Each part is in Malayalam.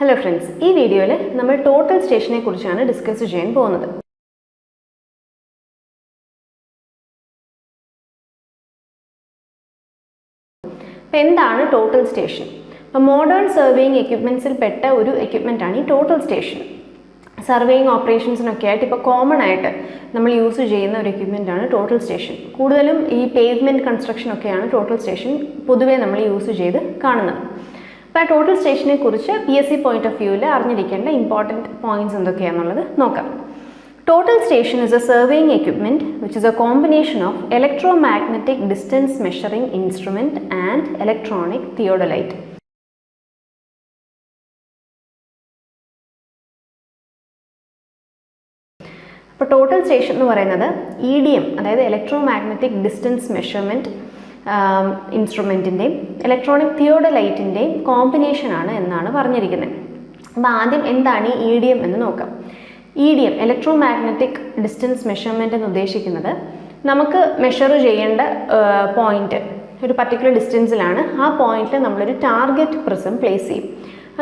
ഹലോ ഫ്രണ്ട്സ് ഈ വീഡിയോയിൽ നമ്മൾ ടോട്ടൽ സ്റ്റേഷനെ കുറിച്ചാണ് ഡിസ്കസ് ചെയ്യാൻ പോകുന്നത്. അപ്പോൾ എന്താണ് ടോട്ടൽ സ്റ്റേഷൻ അപ്പോൾ മോഡേൺ സർവേയിങ് എക്യുപ്മെന്റ്സിൽ പെട്ട ഒരു എക്യുപ്മെന്റ് ആണ് ഈ ടോട്ടൽ സ്റ്റേഷൻ സർവേയിങ് ഓപ്പറേഷൻസിനൊക്കെ ആയിട്ട് ഇപ്പോൾ കോമൺ ആയിട്ട് നമ്മൾ യൂസ് ചെയ്യുന്ന ഒരു എക്യുപ്മെന്റ് ആണ് ടോട്ടൽ സ്റ്റേഷൻ കൂടുതലും ഈ പേവ്മെന്റ് കൺസ്ട്രക്ഷൻ ഒക്കെയാണ് ടോട്ടൽ സ്റ്റേഷൻ പൊതുവേ നമ്മൾ യൂസ് ചെയ്ത് കാണുന്നത്. അപ്പോൾ ആ ടോട്ടൽ സ്റ്റേഷനെ കുറിച്ച് P S C point of വ്യൂവിൽ അറിഞ്ഞിരിക്കേണ്ട ഇമ്പോർട്ടന്റ് പോയിന്റ്സ് എന്തൊക്കെയാണെന്നുള്ളത് നോക്കാം. Total station is a surveying equipment which is a combination of electromagnetic distance measuring instrument and electronic theodolite അപ്പോൾ ടോട്ടൽ സ്റ്റേഷൻ എന്ന് പറയുന്നത് ഇ ഡി എം അതായത് ഇലക്ട്രോ മാഗ്നറ്റിക് ഡിസ്റ്റൻസ് മെഷർമെന്റ് ഇൻസ്ട്രുമെന്റിന്റെയും ഇലക്ട്രോണിക് തിയോഡലൈറ്റിന്റെയും കോമ്പിനേഷനാണ് എന്നാണ് പറഞ്ഞിരിക്കുന്നത്. അപ്പോൾ ആദ്യം എന്താണ് ഈ ഇ ഡി എം എന്ന് നോക്കാം. E D M electro magnetic distance measurement എന്ന് ഉദ്ദേശിക്കുന്നത് നമുക്ക് മെഷർ ചെയ്യേണ്ട പോയിന്റ് ഒരു പർട്ടിക്കുലർ ഡിസ്റ്റൻസിലാണ് ആ പോയിന്റിൽ നമ്മളൊരു ടാർഗറ്റ് പ്രിസം പ്ലേസ് ചെയ്യും.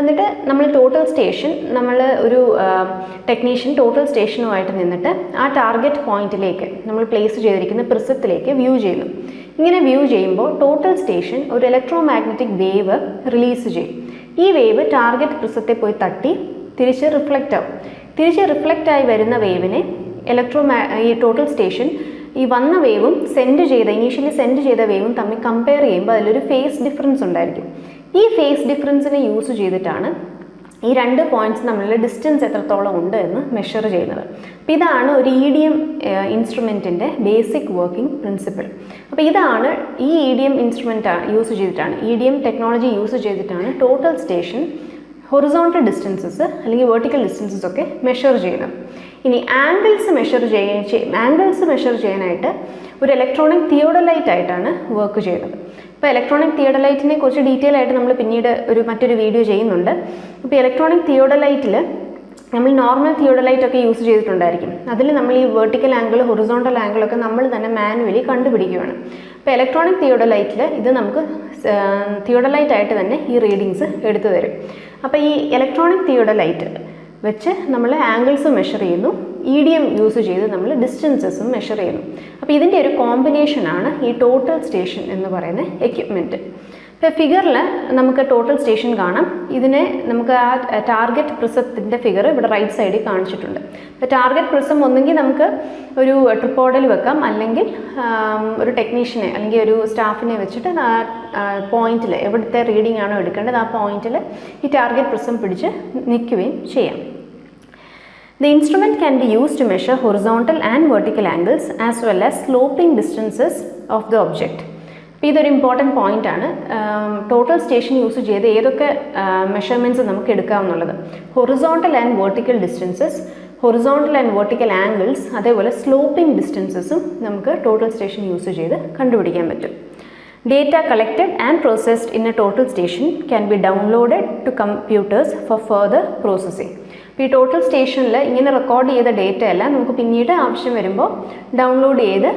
എന്നിട്ട് നമ്മൾ ടോട്ടൽ സ്റ്റേഷൻ നമ്മൾ ഒരു ടെക്നീഷ്യൻ ടോട്ടൽ സ്റ്റേഷനുമായിട്ട് നിന്നിട്ട് ആ ടാർഗറ്റ് പോയിന്റിലേക്ക് നമ്മൾ പ്ലേസ് ചെയ്തിരിക്കുന്ന പ്രിസത്തിലേക്ക് വ്യൂ ചെയ്യുന്നു. ഇങ്ങനെ വ്യൂ ചെയ്യുമ്പോൾ ടോട്ടൽ സ്റ്റേഷൻ ഒരു ഇലക്ട്രോ മാഗ്നറ്റിക് വേവ് റിലീസ് ചെയ്യും. ഈ വേവ് ടാർഗറ്റ് പ്രിസത്തെ പോയി തട്ടി തിരിച്ച് റിഫ്ലക്റ്റ് ആവും. തിരിച്ച് റിഫ്ലക്റ്റ് ആയി വരുന്ന വേവിനെ ഇലക്ട്രോ ഈ ടോട്ടൽ സ്റ്റേഷൻ ഈ വന്ന വേവും സെൻഡ് ചെയ്ത ഇനീഷ്യലി സെൻഡ് ചെയ്ത വേവും തമ്മിൽ കമ്പയർ ചെയ്യുമ്പോൾ അതിലൊരു ഫേസ് ഡിഫറൻസ് ഉണ്ടായിരിക്കും. ഈ ഫേസ് ഡിഫറൻസിനെ യൂസ് ചെയ്തിട്ടാണ് ഈ രണ്ട് പോയിന്റ്സ് തമ്മിലുള്ള ഡിസ്റ്റൻസ് എത്രത്തോളം ഉണ്ട് എന്ന് മെഷർ ചെയ്യുന്നത്. അപ്പോൾ ഇതാണ് ഒരു ഇ ഡി എം ഇൻസ്ട്രുമെന്റിന്റെ ബേസിക് വർക്കിംഗ് പ്രിൻസിപ്പിൾ അപ്പോൾ ഇതാണ് ഈ E D M instrument use ചെയ്തിട്ടാണ് E D M technology use ചെയ്തിട്ടാണ് ടോട്ടൽ സ്റ്റേഷൻ ഹൊറിസോണ്ടൽ ഡിസ്റ്റൻസസ് അല്ലെങ്കിൽ വെർട്ടിക്കൽ ഡിസ്റ്റൻസസ് ഒക്കെ മെഷർ ചെയ്യുന്നത്. ഇനി ആംഗിൾസ് മെഷർ ചെയ്യാൻ ആംഗിൾസ് മെഷർ ചെയ്യാനായിട്ട് ഒരു ഇലക്ട്രോണിക് തിയോഡലൈറ്റ് ആയിട്ടാണ് വർക്ക് ചെയ്യുന്നത്. ഇപ്പോൾ ഇലക്ട്രോണിക് തിയോഡലൈറ്റിനെ കുറിച്ച് ഡീറ്റെയിൽ ആയിട്ട് നമ്മൾ പിന്നീട് ഒരു മറ്റൊരു വീഡിയോ ചെയ്യുന്നുണ്ട്. ഇപ്പോൾ ഇലക്ട്രോണിക് തിയോഡലൈറ്റിൽ നമ്മൾ നോർമൽ തിയോഡലൈറ്റ് ഒക്കെ യൂസ് ചെയ്തിട്ടുണ്ടായിരിക്കും. അതിൽ നമ്മൾ ഈ വെർട്ടിക്കൽ ആംഗിൾ ഹൊറിസോണ്ടൽ ആംഗിൾ ഒക്കെ നമ്മൾ തന്നെ മാനുവലി കണ്ടുപിടിക്കുകയാണ്. അപ്പോൾ ഇലക്ട്രോണിക് തിയോഡലൈറ്റിൽ ഇത് നമുക്ക് തിയോഡലൈറ്റ് ആയിട്ട് തന്നെ ഈ റീഡിങ്സ് എടുത്തു തരും. അപ്പോൾ ഈ ഇലക്ട്രോണിക് തിയോഡലൈറ്റ് വെച്ച് നമ്മൾ ആംഗിൾസ് മെഷർ ചെയ്യുന്നു. ഇ ഡി എം യൂസ് ചെയ്ത് നമ്മൾ ഡിസ്റ്റൻസസും മെഷർ ചെയ്യുന്നു. അപ്പോൾ ഇതിന്റെ ഒരു കോമ്പിനേഷനാണ് ഈ ടോട്ടൽ സ്റ്റേഷൻ എന്ന് പറയുന്ന എക്യുപ്മെന്റ് ഇപ്പോൾ ഫിഗറിൽ നമുക്ക് ടോട്ടൽ സ്റ്റേഷൻ കാണാം. ഇതിനെ നമുക്ക് ആ ടാർഗറ്റ് പ്രിസത്തിന്റെ ഫിഗർ ഇവിടെ റൈറ്റ് സൈഡിൽ കാണിച്ചിട്ടുണ്ട്. അപ്പോൾ ടാർഗറ്റ് പ്രിസം ഒന്നെങ്കിൽ നമുക്ക് ഒരു ട്രിപ്പോഡിൽ വെക്കാം. അല്ലെങ്കിൽ ഒരു ടെക്നീഷ്യനെ അല്ലെങ്കിൽ ഒരു സ്റ്റാഫിനെ വെച്ചിട്ട് ആ പോയിന്റിൽ എവിടുത്തെ റീഡിംഗ് ആണോ എടുക്കേണ്ടത് ആ പോയിന്റിൽ ഈ ടാർഗറ്റ് പ്രിസം പിടിച്ച് നിൽക്കുകയും ചെയ്യാം. The instrument can be used to measure horizontal and vertical angles as well as sloping distances of the object. അപ്പോൾ ഇതൊരു ഇമ്പോർട്ടന്റ് പോയിന്റ് ആണ്. ടോട്ടൽ സ്റ്റേഷൻ യൂസ് ചെയ്ത് ഏതൊക്കെ മെഷർമെന്റ്സ് നമുക്ക് എടുക്കാമെന്നുള്ളത് horizontal and vertical distances horizontal and vertical angles അതേപോലെ സ്ലോപ്പിംഗ് ഡിസ്റ്റൻസസും നമുക്ക് ടോട്ടൽ സ്റ്റേഷൻ യൂസ് ചെയ്ത് കണ്ടുപിടിക്കാൻ പറ്റും. Data collected and processed in a total station can be downloaded to computers for further processing ഈ ടോട്ടൽ സ്റ്റേഷനിൽ ഇങ്ങനെ റെക്കോർഡ് ചെയ്ത ഡേറ്റ എല്ലാം നമുക്ക് പിന്നീട് ആവശ്യം വരുമ്പോൾ ഡൗൺലോഡ് ചെയ്ത്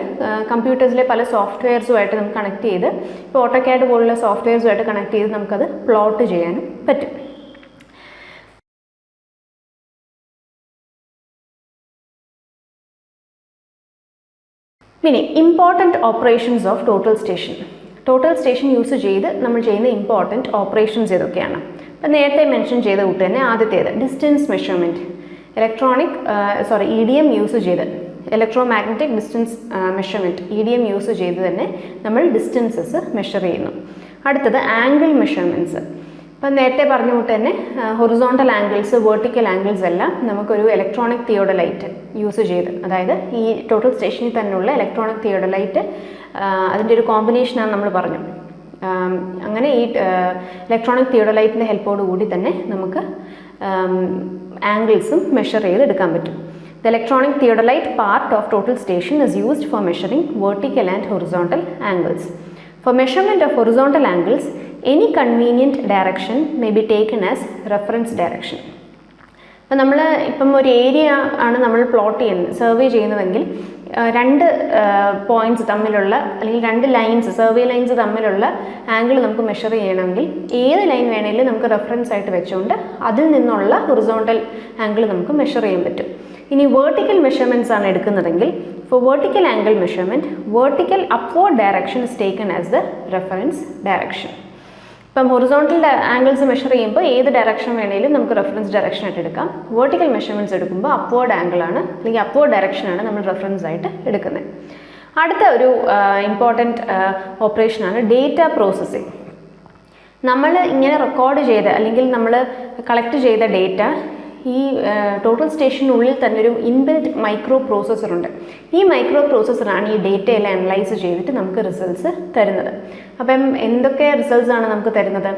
കമ്പ്യൂട്ടേഴ്സിലെ പല സോഫ്റ്റ്വെയർസുമായിട്ട് നമുക്ക് കണക്ട് ചെയ്ത് ഇപ്പോൾ ഓട്ടോക്യാഡ് പോലുള്ള സോഫ്റ്റ്വെയർസുമായിട്ട് കണക്ട് ചെയ്ത് നമുക്കത് പ്ലോട്ട് ചെയ്യാനും പറ്റും. പിന്നെ important operations of total station total station use ചെയ്ത് നമ്മൾ ചെയ്യുന്ന ഇമ്പോർട്ടന്റ് ഓപ്പറേഷൻസ് ഏതൊക്കെയാണ്? അപ്പം നേരത്തെ മെൻഷൻ ചെയ്ത കൂട്ട് തന്നെ ആദ്യത്തേത് distance measurement electronic sorry E D M use ചെയ്ത് electro magnetic distance measurement E D M use ചെയ്ത് തന്നെ നമ്മൾ ഡിസ്റ്റൻസസ് മെഷർ ചെയ്യുന്നു. അടുത്തത് ആംഗിൾ മെഷർമെന്റ്സ് ഇപ്പം നേരത്തെ പറഞ്ഞ കൂട്ട് തന്നെ ഹൊറിസോണ്ടൽ ആംഗിൾസ് വേർട്ടിക്കൽ ആംഗിൾസ് എല്ലാം നമുക്കൊരു ഇലക്ട്രോണിക് തിയോഡലൈറ്റ് യൂസ് ചെയ്ത് അതായത് ഈ ടോട്ടൽ സ്റ്റേഷനിൽ തന്നെയുള്ള ഇലക്ട്രോണിക് തിയോഡലൈറ്റ് അതിന്റെ ഒരു കോമ്പിനേഷനാണ് നമ്മൾ പറഞ്ഞു. അങ്ങനെ ഈ ഇലക്ട്രോണിക് തിയോഡലൈറ്റിന്റെ ഹെൽപ്പോട് കൂടി തന്നെ നമുക്ക് ആംഗിൾസും മെഷർ ചെയ്ത് എടുക്കാൻ പറ്റും the electronic theodolite part of total station is used for measuring vertical and horizontal angles for measurement of horizontal angles any convenient direction may be taken as reference direction. അപ്പം നമ്മൾ ഇപ്പം ഒരു ഏരിയ ആണ് നമ്മൾ പ്ലോട്ട് ചെയ്യുന്നത് സർവേ ചെയ്യുന്നതെങ്കിൽ രണ്ട് പോയിന്റ്സ് തമ്മിലുള്ള അല്ലെങ്കിൽ രണ്ട് ലൈൻസ് സർവേ ലൈൻസ് തമ്മിലുള്ള ആംഗിൾ നമുക്ക് മെഷർ ചെയ്യണമെങ്കിൽ ഏത് ലൈൻ വേണമെങ്കിലും നമുക്ക് റെഫറൻസ് ആയിട്ട് വെച്ചുകൊണ്ട് അതിൽ നിന്നുള്ള ഹൊറിസോണ്ടൽ ആംഗിൾ നമുക്ക് മെഷർ ചെയ്യാൻ പറ്റും. ഇനി വേർട്ടിക്കൽ മെഷർമെന്റ്സ് ആണ് എടുക്കുന്നതെങ്കിൽ for vertical angle measurement vertical upward direction is taken as the reference direction ഇപ്പം ഹൊറിസോണ്ടൽ ആംഗിൾസ് മെഷർ ചെയ്യുമ്പോൾ ഏത് ഡയറക്ഷൻ വേണേലും നമുക്ക് റെഫറൻസ് ഡയറക്ഷൻ ആയിട്ട് എടുക്കാം. വേർട്ടിക്കൽ മെഷർമെന്റ്സ് എടുക്കുമ്പോൾ അപ്വേർഡ് ആംഗിൾ ആണ് അല്ലെങ്കിൽ അപ്വേർഡ് ഡയറക്ഷനാണ് നമ്മൾ റെഫറൻസ് ആയിട്ട് എടുക്കുന്നത്. അടുത്ത ഒരു ഇമ്പോർട്ടന്റ് ഓപ്പറേഷനാണ് ഡേറ്റ പ്രോസസ്സിങ് നമ്മൾ ഇങ്ങനെ റെക്കോർഡ് ചെയ്ത അല്ലെങ്കിൽ നമ്മൾ കളക്ട് ചെയ്ത ഡേറ്റ ഈ ടോട്ടൽ സ്റ്റേഷനുള്ളിൽ തന്നെ ഒരു ഇൻബിൽറ്റ് മൈക്രോ പ്രോസസ്സർ ഉണ്ട്. ഈ മൈക്രോ പ്രോസസ്സറാണ് ഈ ഡേറ്റയെല്ലാം അനലൈസ് ചെയ്തിട്ട് നമുക്ക് റിസൾട്ട്സ് തരുന്നത്. അപ്പം എന്തൊക്കെ റിസൾട്ട്സ് ആണ് നമുക്ക് തരുന്നത്?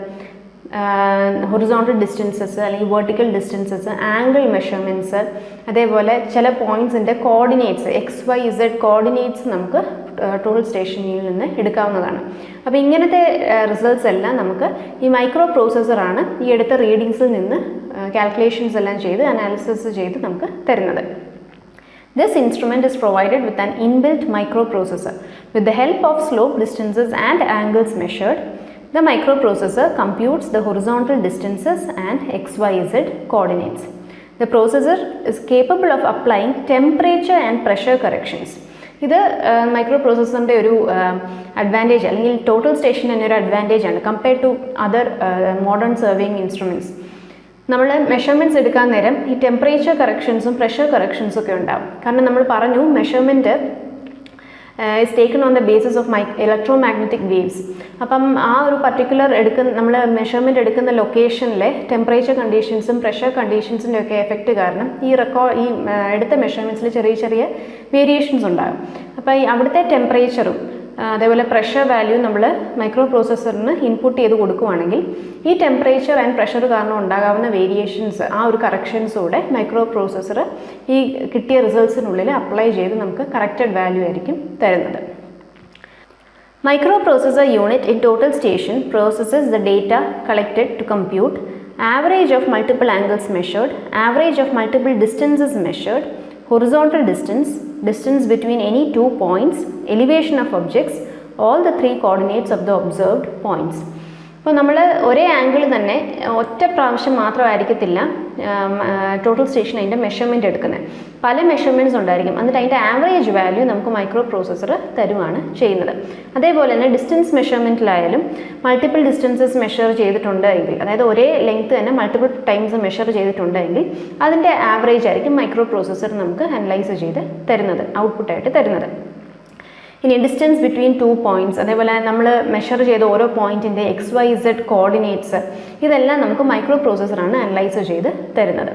ഹൊറിസോണ്ടൽ ഡിസ്റ്റൻസസ് അല്ലെങ്കിൽ വെർട്ടിക്കൽ ഡിസ്റ്റൻസസ് ആംഗിൾ മെഷർമെന്റ്സ് അതേപോലെ ചില പോയിന്റ്സിന്റെ coordinates X Y Z coordinates നമുക്ക് ടോട്ടൽ സ്റ്റേഷനിൽ നിന്ന് എടുക്കാവുന്നതാണ് അപ്പോൾ ഇങ്ങനത്തെ റിസൾട്ട്സ് എല്ലാം നമുക്ക് ഈ മൈക്രോ പ്രോസസ്സറാണ് ഈ എടുത്ത റീഡിങ്സിൽ നിന്ന് കാൽക്കുലേഷൻസ് എല്ലാം ചെയ്ത് അനാലിസിസ് ചെയ്ത് നമുക്ക് തരുന്നത് This instrument is provided with an inbuilt microprocessor. With the help of slope distances and angles measured, the microprocessor computes the horizontal distances and XYZ coordinates. The processor is capable of applying temperature and pressure corrections. ഇത് മൈക്രോ പ്രോസസ്സറിന്റെ ഒരു അഡ്വാന്റേജ് അല്ലെങ്കിൽ ടോട്ടൽ സ്റ്റേഷൻ തന്നെ ഒരു അഡ്വാന്റേജ് ആണ് compared to other modern surveying instruments നമ്മൾ മെഷർമെന്റ്സ് എടുക്കാൻ നേരം ഈ ടെമ്പറേച്ചർ കറക്ഷൻസും പ്രഷർ കറക്ഷൻസും ഒക്കെ ഉണ്ടാവും. കാരണം നമ്മൾ പറഞ്ഞു measurement is taken on the basis of my electro magnetic waves അപ്പം ആ ഒരു പർട്ടിക്കുലർ എടുക്കുന്ന നമ്മൾ മെഷർമെന്റ് എടുക്കുന്ന ലൊക്കേഷനിലെ ടെമ്പറേച്ചർ കണ്ടീഷൻസും പ്രഷർ കണ്ടീഷൻസിന്റെ ഒക്കെ എഫക്റ്റ് കാരണം ഈ റെക്കോർഡ് ഈ എടുത്ത മെഷർമെന്റ്സിൽ ചെറിയ ചെറിയ വേരിയേഷൻസ് ഉണ്ടാകും. അപ്പോൾ ഈ അവിടുത്തെ ടെമ്പറേച്ചറും അതേപോലെ പ്രഷർ വാല്യൂ നമ്മൾ മൈക്രോ പ്രോസസ്സറിന് ഇൻപുട്ട് ചെയ്ത് കൊടുക്കുവാണെങ്കിൽ ഈ ടെമ്പറേച്ചർ ആൻഡ് പ്രഷർ കാരണം ഉണ്ടാകാവുന്ന വേരിയേഷൻസ് ആ ഒരു കറക്ഷൻസോടെ മൈക്രോ പ്രോസസ്സർ ഈ കിട്ടിയ റിസൾട്ട്സിനുള്ളിൽ അപ്ലൈ ചെയ്ത് നമുക്ക് കറക്റ്റഡ് വാല്യൂ ആയിരിക്കും തരുന്നത്. Micro processor unit in total station processes the data collected to compute average of multiple angles measured average of multiple distances measured horizontal distance distance between any two points, elevation of objects, all the three coordinates of the observed points. അപ്പോൾ നമ്മൾ ഒരേ ആംഗിൾ തന്നെ ഒറ്റ പ്രാവശ്യം മാത്രമായിരിക്കത്തില്ല ടോട്ടൽ സ്റ്റേഷൻ അതിന്റെ മെഷർമെന്റ് എടുക്കുന്നത് പല മെഷർമെന്റ്സ് ഉണ്ടായിരിക്കും. എന്നിട്ട് അതിന്റെ ആവറേജ് വാല്യൂ നമുക്ക് മൈക്രോ പ്രോസസ്സർ തരുവാണ് ചെയ്യുന്നത്. അതേപോലെ തന്നെ ഡിസ്റ്റൻസ് മെഷർമെന്റിലായാലും മൾട്ടിപ്പിൾ ഡിസ്റ്റൻസസ് മെഷർ ചെയ്തിട്ടുണ്ട് എങ്കിൽ അതായത് ഒരേ ലെങ്ത് തന്നെ മൾട്ടിപ്പിൾ ടൈംസ് മെഷർ ചെയ്തിട്ടുണ്ട് എങ്കിൽ അതിന്റെ ആവറേജ് ആയിരിക്കും മൈക്രോ പ്രോസസ്സർ നമുക്ക് അനലൈസ് ചെയ്ത് തരുന്നത് ഔട്ട്പുട്ടായിട്ട് തരുന്നത്. ഇനി ഡിസ്റ്റൻസ് ബിറ്റ്വീൻ ടു പോയിന്റ്സ് അതേപോലെ നമ്മൾ മെഷർ ചെയ്ത ഓരോ പോയിന്റിന്റെ എക്സ് വൈ സെഡ് കോർഡിനേറ്റ്സ് ഇതെല്ലാം നമുക്ക് മൈക്രോ പ്രോസസ്സറാണ് അനലൈസ് ചെയ്ത് തരുന്നത്.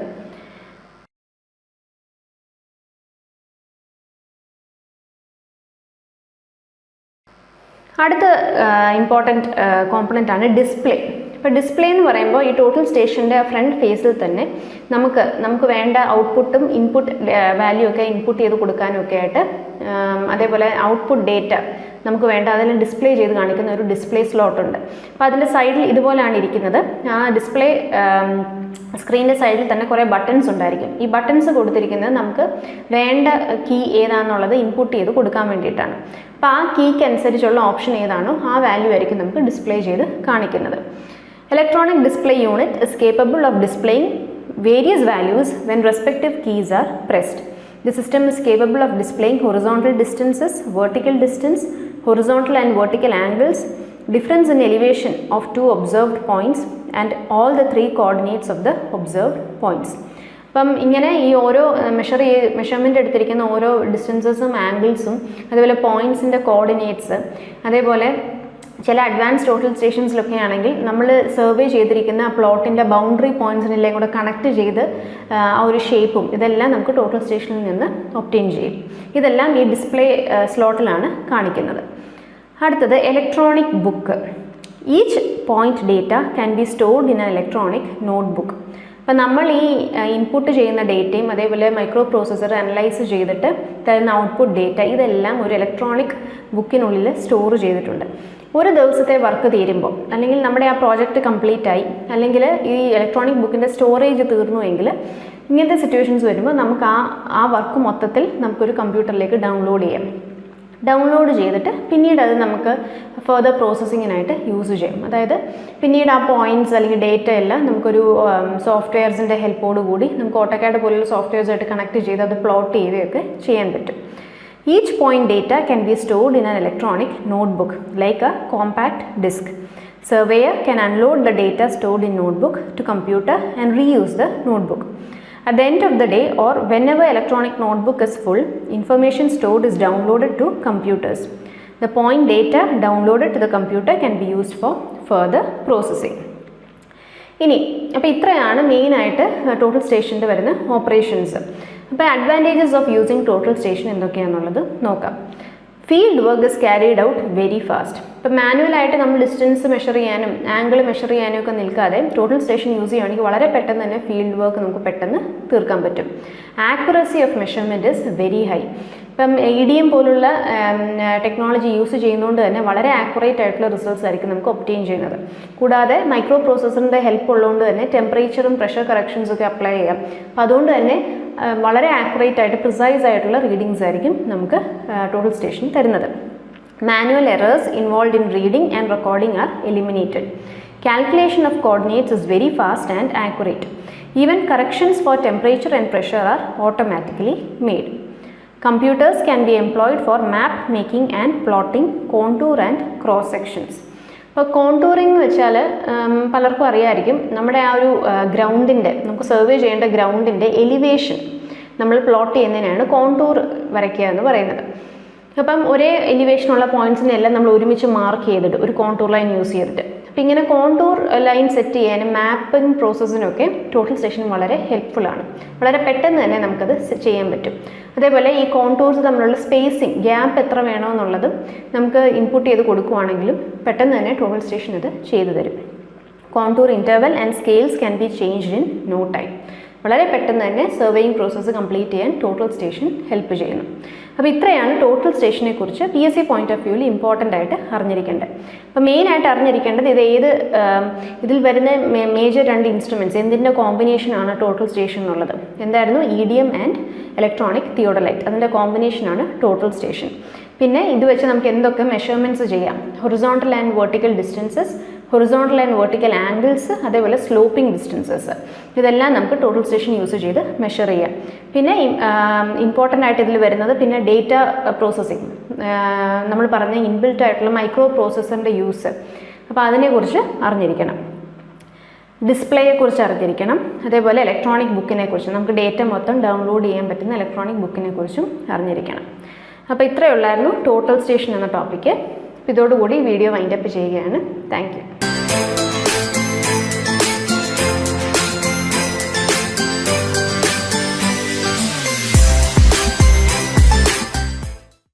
അടുത്ത ഇമ്പോർട്ടന്റ് കോമ്പണന്റ് ആണ് ഡിസ്പ്ലേ ഇപ്പോൾ ഡിസ്പ്ലേ എന്ന് പറയുമ്പോൾ ഈ ടോട്ടൽ സ്റ്റേഷന്റെ ഫ്രണ്ട് ഫേസിൽ തന്നെ നമുക്ക് നമുക്ക് വേണ്ട ഔട്ട്പുട്ടും ഇൻപുട്ട് വാല്യൂ ഒക്കെ ഇൻപുട്ട് ചെയ്ത് കൊടുക്കാനും ഒക്കെ ആയിട്ട് അതേപോലെ ഔട്ട്പുട്ട് ഡേറ്റ നമുക്ക് വേണ്ട അതെല്ലാം ഡിസ്പ്ലേ ചെയ്ത് കാണിക്കുന്ന ഒരു ഡിസ്പ്ലേ സ്ലോട്ട് ഉണ്ട്. അപ്പോൾ അതിന്റെ സൈഡിൽ ഇതുപോലെയാണ് ഇരിക്കുന്നത്. ആ ഡിസ്പ്ലേ സ്ക്രീനിന്റെ സൈഡിൽ തന്നെ കുറേ ബട്ടൺസ് ഉണ്ടായിരിക്കും. ഈ ബട്ടൺസ് കൊടുത്തിരിക്കുന്നത് നമുക്ക് വേണ്ട കീ ഏതാണെന്നുള്ളത് ഇൻപുട്ട് ചെയ്ത് കൊടുക്കാൻ വേണ്ടിയിട്ടാണ്. അപ്പോൾ ആ കീക്ക് അനുസരിച്ചുള്ള ഓപ്ഷൻ ഏതാണോ ആ വാല്യൂ ആയിരിക്കും നമുക്ക് ഡിസ്പ്ലേ ചെയ്ത് കാണിക്കുന്നത്. Electronic display unit is capable of displaying various values when respective keys are pressed the system is capable of displaying horizontal distances vertical distance, horizontal and vertical angles, difference in elevation of two observed points and all the three coordinates of the observed points. അപ്പം ഇങ്ങനെ ഈ ഓരോ മെഷർ ചെയ്ത് മെഷർമെന്റ് എടുത്തിരിക്കുന്ന ഓരോ ഡിസ്റ്റൻസസും ആംഗിൾസും അതേപോലെ പോയിന്റ്സിന്റെ കോർഡിനേറ്റ്സ് അതേപോലെ ചില അഡ്വാൻസ് ടോട്ടൽ സ്റ്റേഷൻസിലൊക്കെ ആണെങ്കിൽ നമ്മൾ സർവേ ചെയ്തിരിക്കുന്ന പ്ലോട്ടിന്റെ ബൗണ്ടറി പോയിന്റ്സിനെല്ലാം കൂടെ കണക്ട് ചെയ്ത് ആ ഒരു ഷേപ്പും ഇതെല്ലാം നമുക്ക് ടോട്ടൽ സ്റ്റേഷനിൽ നിന്ന് ഒപ്റ്റെയിൻ ചെയ്യും. ഇതെല്ലാം ഈ ഡിസ്പ്ലേ സ്ലോട്ടിലാണ് കാണിക്കുന്നത്. അടുത്തത് electronic book each point data can be stored in a electronic notebook അപ്പം നമ്മൾ ഈ ഇൻപുട്ട് ചെയ്യുന്ന ഡേറ്റയും അതേപോലെ മൈക്രോ പ്രോസസ്സർ അനലൈസ് ചെയ്തിട്ട് തരുന്ന ഔട്ട്പുട്ട് ഡേറ്റ ഇതെല്ലാം ഒരു ഇലക്ട്രോണിക് ബുക്കിനുള്ളിൽ സ്റ്റോർ ചെയ്തിട്ടുണ്ട്. ഒരു ദിവസത്തെ വർക്ക് തീരുമ്പോൾ അല്ലെങ്കിൽ നമ്മുടെ ആ പ്രോജക്റ്റ് കംപ്ലീറ്റ് ആയി അല്ലെങ്കിൽ ഈ ഇലക്ട്രോണിക് ബുക്കിന്റെ സ്റ്റോറേജ് തീർന്നു എങ്കിൽ ഇങ്ങനത്തെ സിറ്റുവേഷൻസ് വരുമ്പോൾ നമുക്ക് ആ ആ വർക്ക് മൊത്തത്തിൽ നമുക്കൊരു കമ്പ്യൂട്ടറിലേക്ക് ഡൗൺലോഡ് ചെയ്യാം. ഡൗൺലോഡ് ചെയ്തിട്ട് പിന്നീട് അത് നമുക്ക് ഫർദർ പ്രോസസ്സിങ്ങിനായിട്ട് യൂസ് ചെയ്യാം. അതായത് പിന്നീട് ആ പോയിന്റ്സ് അല്ലെങ്കിൽ ഡേറ്റ എല്ലാം നമുക്കൊരു സോഫ്റ്റ്വെയർസിന്റെ ഹെൽപ്പോട് കൂടി നമുക്ക് ഓട്ടോക്കാഡ് പോലുള്ള സോഫ്റ്റ്വെയർസായിട്ട് കണക്ട് ചെയ്ത് അത് പ്ലോട്ട് ചെയ്യുകയൊക്കെ ചെയ്യാൻ പറ്റും. Each point data can be stored in an electronic notebook like a compact disk. Surveyor can unload the data stored in notebook to computer and reuse the notebook. At the end of the day or whenever electronic notebook is full, information stored is downloaded to computers. The point data downloaded to the computer can be used for further processing. ഇനി അപ്പോൾ ഇത്രയാണ് മെയിനായിട്ട് ടോട്ടൽ സ്റ്റേഷന്റെ വരുന്ന ഓപ്പറേഷൻസ് അപ്പോൾ advantages of using total station എന്തൊക്കെയാണെന്നുള്ളത് നോക്കാം. Field work is carried out very fast ഇപ്പം മാനുവലായിട്ട് നമ്മൾ ഡിസ്റ്റൻസ് മെഷർ ചെയ്യാനും ആംഗിൾ മെഷർ ചെയ്യാനും ഒക്കെ നിൽക്കാതെ ടോട്ടൽ സ്റ്റേഷൻ യൂസ് ചെയ്യുകയാണെങ്കിൽ വളരെ പെട്ടെന്ന് തന്നെ ഫീൽഡ് വർക്ക് നമുക്ക് പെട്ടെന്ന് തീർക്കാൻ പറ്റും. Accuracy of measurement is very high ഇപ്പം എ ഡി എം പോലുള്ള ടെക്നോളജി യൂസ് ചെയ്യുന്നതുകൊണ്ട് തന്നെ വളരെ ആക്യുറേറ്റ് ആയിട്ടുള്ള റിസൾട്ട്സ് ആയിരിക്കും നമുക്ക് ഒപ്റ്റെയിൻ ചെയ്യുന്നത്. കൂടാതെ മൈക്രോ പ്രോസസ്സറിന്റെ ഹെൽപ്പ് ഉള്ളതുകൊണ്ട് തന്നെ ടെമ്പറേച്ചറും പ്രഷർ കറക്ഷൻസും ഒക്കെ അപ്ലൈ ചെയ്യാം. അപ്പോൾ അതുകൊണ്ട് തന്നെ വളരെ ആക്യുറേറ്റ് ആയിട്ട് പ്രിസൈസ് ആയിട്ടുള്ള റീഡിങ്സ് ആയിരിക്കും നമുക്ക് ടോട്ടൽ സ്റ്റേഷൻ തരുന്നത്. Manual errors involve in reading and recording are eliminated calculation of coordinates is very fast and accurate even corrections for temperature and pressure are automatically made Computers can be employed for map making and plotting, contour and cross sections. ഇപ്പോൾ കോണ്ടൂറിംഗ് എന്ന് വെച്ചാൽ പലർക്കും അറിയാമായിരിക്കും നമ്മുടെ ആ ഒരു ഗ്രൗണ്ടിന്റെ നമുക്ക് സർവേ ചെയ്യേണ്ട ഗ്രൗണ്ടിന്റെ എലിവേഷൻ നമ്മൾ പ്ലോട്ട് ചെയ്യുന്നതിനാണ് കോണ്ടൂർ വരയ്ക്കുക എന്ന് പറയുന്നത്. അപ്പം ഒരേ എലിവേഷനുള്ള പോയിന്റ്സിനെല്ലാം നമ്മൾ ഒരുമിച്ച് മാർക്ക് ചെയ്തിട്ട് ഒരു കോണ്ടൂർ ലൈൻ യൂസ് ചെയ്തിട്ട്. അപ്പം ഇങ്ങനെ കോണ്ടൂർ ലൈൻ സെറ്റ് ചെയ്യാനും മാപ്പിംഗ് പ്രോസസ്സിനൊക്കെ ടോട്ടൽ സ്റ്റേഷൻ വളരെ ഹെൽപ്ഫുൾ ആണ്. വളരെ പെട്ടെന്ന് തന്നെ നമുക്കത് ചെയ്യാൻ പറ്റും. അതേപോലെ ഈ കോണ്ടൂർസ് തമ്മിലുള്ള സ്പേസിങ് ഗ്യാപ്പ് എത്ര വേണമെന്നുള്ളതും നമുക്ക് ഇൻപുട്ട് ചെയ്ത് കൊടുക്കുവാണെങ്കിലും പെട്ടെന്ന് തന്നെ ടോട്ടൽ സ്റ്റേഷൻ ഇത് ചെയ്തു തരും. Contour interval and scales can be changed in no time വളരെ പെട്ടെന്ന് തന്നെ സർവേയിങ് പ്രോസസ്സ് കംപ്ലീറ്റ് ചെയ്യാൻ ടോട്ടൽ സ്റ്റേഷൻ ഹെൽപ്പ് ചെയ്യുന്നു. അപ്പോൾ ഇത്രയാണ് ടോട്ടൽ സ്റ്റേഷനെ കുറിച്ച് P S C point of വ്യൂവിൽ ഇമ്പോർട്ടന്റ് ആയിട്ട് അറിഞ്ഞിരിക്കേണ്ടത്. അപ്പോൾ മെയിൻ ആയിട്ട് അറിഞ്ഞിരിക്കേണ്ടത് ഇത് ഏത് ഇതിൽ വരുന്ന മേജർ രണ്ട് ഇൻസ്ട്രുമെന്റ്സ് എന്തിന്റെ കോമ്പിനേഷനാണ് ടോട്ടൽ സ്റ്റേഷൻ എന്നുള്ളത്? എന്തായിരുന്നു? E D M and electronic theodolite അതിന്റെ കോമ്പിനേഷനാണ് ടോട്ടൽ സ്റ്റേഷൻ പിന്നെ ഇത് വെച്ച് നമുക്ക് എന്തൊക്കെ മെഷർമെന്റ്സ് ചെയ്യാം? Horizontal and vertical distances horizontal and vertical angles അതേപോലെ സ്ലോപ്പിംഗ് ഡിസ്റ്റൻസസ് ഇതെല്ലാം നമുക്ക് ടോട്ടൽ സ്റ്റേഷൻ യൂസ് ചെയ്ത് മെഷർ ചെയ്യാം. പിന്നെ ഇമ്പോർട്ടന്റ് ആയിട്ട് ഇതിൽ വരുന്നത് പിന്നെ ഡേറ്റ പ്രോസസ്സിങ് നമ്മൾ പറഞ്ഞ ഇൻബിൽറ്റ് ആയിട്ടുള്ള മൈക്രോ പ്രോസസ്സറിന്റെ യൂസ് അപ്പോൾ അതിനെക്കുറിച്ച് അറിഞ്ഞിരിക്കണം. ഡിസ്പ്ലേയെക്കുറിച്ച് അറിഞ്ഞിരിക്കണം. അതേപോലെ ഇലക്ട്രോണിക് ബുക്കിനെ കുറിച്ച്. നമുക്ക് ഡേറ്റ മൊത്തം ഡൗൺലോഡ് ചെയ്യാൻ പറ്റുന്ന ഇലക്ട്രോണിക് ബുക്കിനെ കുറിച്ചും അറിഞ്ഞിരിക്കണം. അപ്പോൾ ഇത്രയേ ഉള്ളായിരുന്നു ടോട്ടൽ സ്റ്റേഷൻ എന്ന ടോപ്പിക്ക് ഇതോടുകൂടി വീഡിയോ വൈൻഡപ്പ് ചെയ്യുകയാണ്. താങ്ക്